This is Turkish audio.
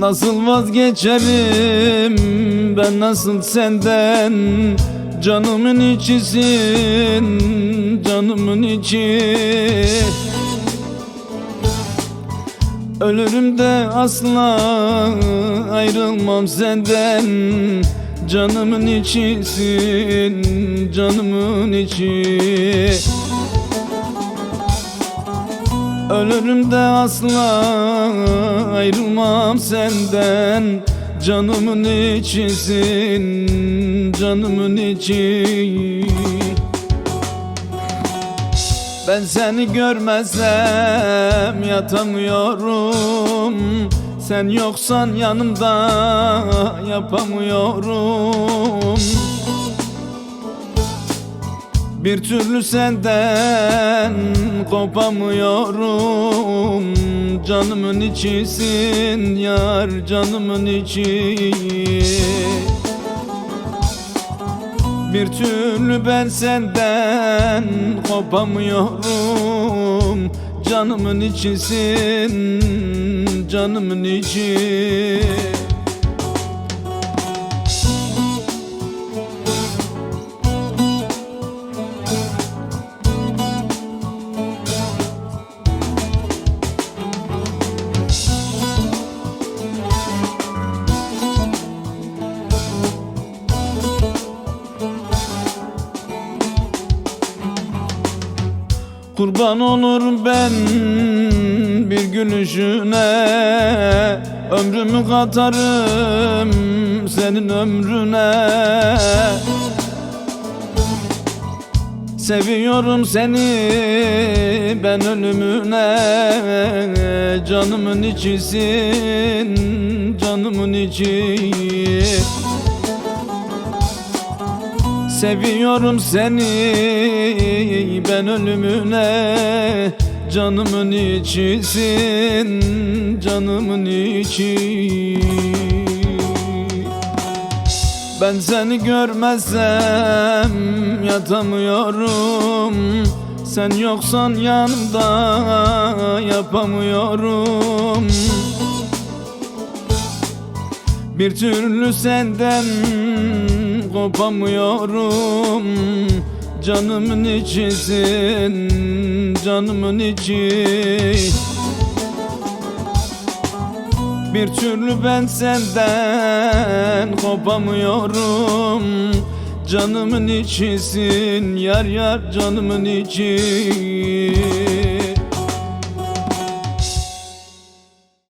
Nasıl vazgeçerim ben nasıl senden? Canımın içisin canımın içi. Ölürüm de asla ayrılmam senden. Canımın içisin canımın içi Ölürüm de asla ayrılmam senden. Canımın içisin canımın içi. Ben seni görmezsem yatamıyorum. Sen yoksan yanımda yapamıyorum Bir türlü senden kopamıyorum. Canımın içisin yar canımın içi. Bir türlü ben senden kopamıyorum. Canımın içisin, canımın içi Kurban olur ben bir gülüşüne Ömrümü katarım senin ömrüne. Seviyorum seni ben ölümüne. Canımın içisin canımın içi Seviyorum seni. Ben ölümüne Canımın içisin canımın içi. Ben seni görmezsem yatamıyorum. Sen yoksan yanımda yapamıyorum. Bir türlü senden kopamıyorum Canımın içisin, canımın içi. Bir türlü ben senden kopamıyorum. Canımın içisin, yar yar canımın içi